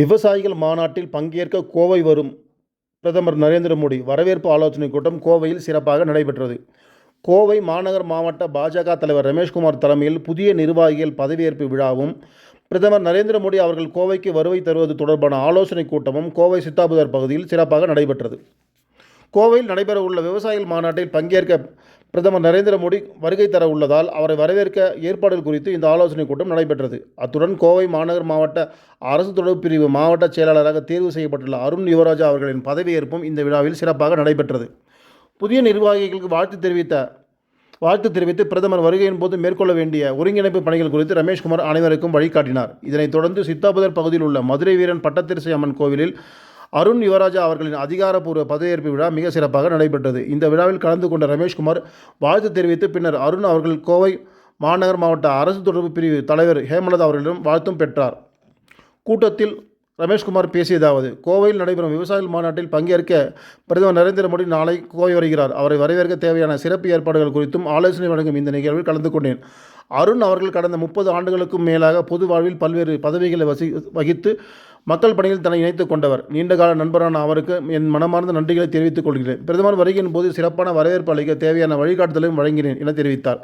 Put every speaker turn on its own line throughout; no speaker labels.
விவசாயிகள் மாநாட்டில் பங்கேற்க கோவை வரும் பிரதமர் நரேந்திர மோடி வரவேற்பு ஆலோசனைக் கூட்டம் கோவையில் சிறப்பாக நடைபெற்றது. கோவை மாநகர் மாவட்ட பாஜக தலைவர் ரமேஷ்குமார் தலைமையில் புதிய நிர்வாகிகள் பதவியேற்பு விழாவும் பிரதமர் நரேந்திர மோடி அவர்கள் கோவைக்கு வருகை தருவது தொடர்பான ஆலோசனைக் கூட்டமும் கோவை சித்தாபுதர் பகுதியில் சிறப்பாக நடைபெற்றது. கோவையில் நடைபெறவுள்ள விவசாயிகள் மாநாட்டில் பங்கேற்க பிரதமர் நரேந்திர மோடி வருகை தர உள்ளதால் அவரை வரவேற்க ஏற்பாடுகள் குறித்து இந்த ஆலோசனைக் கூட்டம் நடைபெற்றது. அத்துடன் கோவை மாநகர் மாவட்ட அரசு தொடர்பு பிரிவு மாவட்ட செயலாளராக தேர்வு செய்யப்பட்டுள்ள அருண் யுவராஜா அவர்களின் பதவியேற்பும் இந்த விழாவில் சிறப்பாக நடைபெற்றது. புதிய நிர்வாகிகளுக்கு வாழ்த்து தெரிவித்த வாழ்த்து தெரிவித்து பிரதமர் வருகையின் போது மேற்கொள்ள வேண்டிய ஒருங்கிணைப்பு பணிகள் குறித்து ரமேஷ்குமார் அனைவருக்கும் வழிகாட்டினார். இதனைத் தொடர்ந்து சித்தாபுதர் பகுதியில் உள்ள மதுரை வீரன் பட்டத்திருசை அம்மன் கோவிலில் அருண் யுவராஜா அவர்களின் அதிகாரப்பூர்வ பதவியேற்பு விழா மிக சிறப்பாக நடைபெற்றது. இந்த விழாவில் கலந்து கொண்ட ரமேஷ்குமார் வாழ்த்து தெரிவித்து பின்னர் அருண் அவர்கள் கோவை மாநகர் மாவட்ட அரசு தொடர்பு பிரிவு தலைவர் ஹேமலதா அவர்களிடம் வாழ்த்தும் பெற்றார். கூட்டத்தில் ரமேஷ்குமார் பேசியதாவது கோவையில் நடைபெறும் விவசாயிகள் மாநாட்டில் பங்கேற்க பிரதமர் நரேந்திர மோடி நாளை கோவை வருகிறார். அவரை வரவேற்க தேவையான சிறப்பு ஏற்பாடுகள் குறித்தும் ஆலோசனை வழங்கும் இந்த நிகழ்வில் கலந்து கொண்டேன். அருண் அவர்கள் கடந்த முப்பது ஆண்டுகளுக்கும் மேலாக பொது வாழ்வில் பல்வேறு பதவிகளை வசி வகித்து மக்கள் பணியில் தன்னை இணைத்துக் கொண்டவர். நீண்டகால நண்பரான அவருக்கு என் மனமார்ந்த நன்றிகளை தெரிவித்துக் கொள்கிறேன். பிரதமர் வருகையின் போது சிறப்பான வரவேற்பு அளிக்க தேவையான வழிகாட்டுதலையும் வழங்கினேன் என தெரிவித்தார்.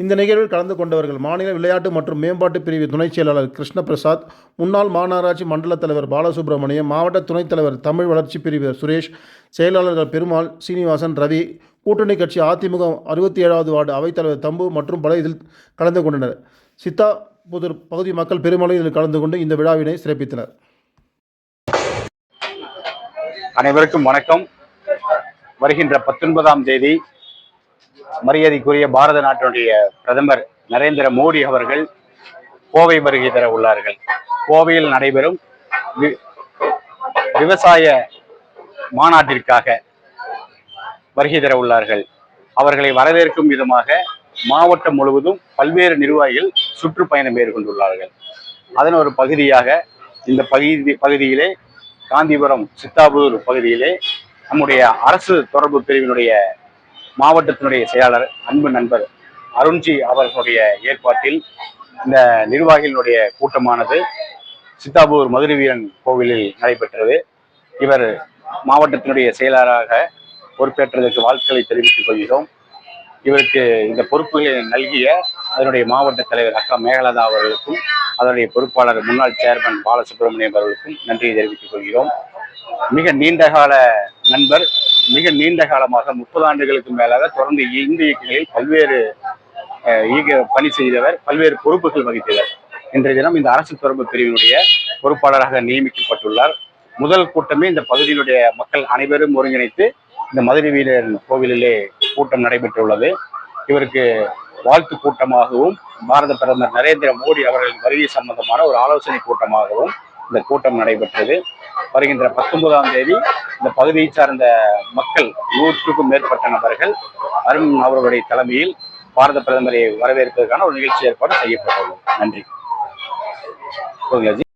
இந்த நிகழ்வில் கலந்து கொண்டவர்கள் மாநில விளையாட்டு மற்றும் மேம்பாட்டு பிரிவு துணைச் செயலாளர் கிருஷ்ணபிரசாத் முன்னாள் மாநகராட்சி மண்டல தலைவர் பாலசுப்ரமணியம் மாவட்ட துணைத் தலைவர் தமிழ் வளர்ச்சி பிரிவு சுரேஷ் செயலாளர்கள் பெருமாள் சீனிவாசன் ரவி கூட்டணி கட்சி அதிமுக அறுபத்தி ஏழாவது வார்டு அவைத்தலைவர் தம்பு மற்றும் பல இதில் கலந்து கொண்டனர். சித்தா புதூர் பகுதி மக்கள் பெருமளவில் இதில் கலந்து கொண்டு இந்த விழாவினை சிறப்பித்தனர்.
அனைவருக்கும் வணக்கம். வருகின்ற பத்தொன்பதாம் தேதி மரியாதைக்குரிய பாரத நாட்டினுடைய பிரதமர் நரேந்திர மோடி அவர்கள் கோவை வருகை தர உள்ளார்கள். கோவையில் நடைபெறும் வி- விவசாய மாநாட்டிற்காக வருகை தர உள்ளார்கள். அவர்களை வரவேற்கும் விதமாக மாவட்டம் முழுவதும் பல்வேறு நிர்வாகிகள் சுற்றுப்பயணம் மேற்கொண்டுள்ளார்கள். அதன் ஒரு பகுதியாக இந்த பகுதி பகுதியிலே காந்திபுரம் சித்தாபுதூர் பகுதியிலே நம்முடைய அரசு தொடர்பு பிரிவினுடைய மாவட்டத்தினுடைய செயலாளர் அன்பு நண்பர் அருண்ஜி அவர்களுடைய ஏற்பாட்டில் இந்த நிர்வாகிகளுடைய கூட்டமானது சித்தாபூர் மதுரை வீரன் கோவிலில் நடைபெற்றது. இவர் மாவட்டத்தினுடைய செயலாளராக பொறுப்பேற்றதற்கு வாழ்த்துக்களை தெரிவித்துக் கொள்கிறோம். இவருக்கு இந்த பொறுப்புகளை நல்கிய அதனுடைய மாவட்ட தலைவர் அக்கா மேகலதா அவர்களுக்கும் அதனுடைய பொறுப்பாளர் முன்னாள் சேர்மன் பாலசுப்ரமணியம் அவர்களுக்கும் நன்றியை தெரிவித்துக் கொள்கிறோம். மிக நீண்டகால நண்பர் மிக நீண்ட காலமாக முப்பது ஆண்டுகளுக்கு மேலாக தொடர்ந்து இந்து இயக்கங்களில் பல்வேறு அஹ், இயக்க பணி செய்தவர் பல்வேறு பொறுப்புகள் வகித்தவர். இன்றைய தினம் இந்த அரசு தொடர்பு பிரிவினுடைய பொறுப்பாளராக நியமிக்கப்பட்டுள்ளார். முதல் கூட்டமே இந்த பகுதியினுடைய மக்கள் அனைவரும் ஒருங்கிணைத்து இந்த மதுரை வீரர் கோவிலிலே கூட்டம் நடைபெற்றுள்ளது. இவருக்கு வாழ்த்து கூட்டமாகவும் பாரத பிரதமர் நரேந்திர மோடி அவர்களின் வருகை சம்பந்தமான ஒரு ஆலோசனை கூட்டமாகவும் இந்த கூட்டம் நடைபெற்றது. வருகின்ற பத்தொன்பதாம் தேதி இந்த பகுதியை சார்ந்த மக்கள் நூற்றுக்கும் மேற்பட்ட நபர்கள் அருண் அவர்களுடைய தலைமையில் பாரத பிரதமரை வரவேற்பதற்கான ஒரு நிகழ்ச்சி ஏற்பாடு செய்யப்பட்டுள்ளது. நன்றி.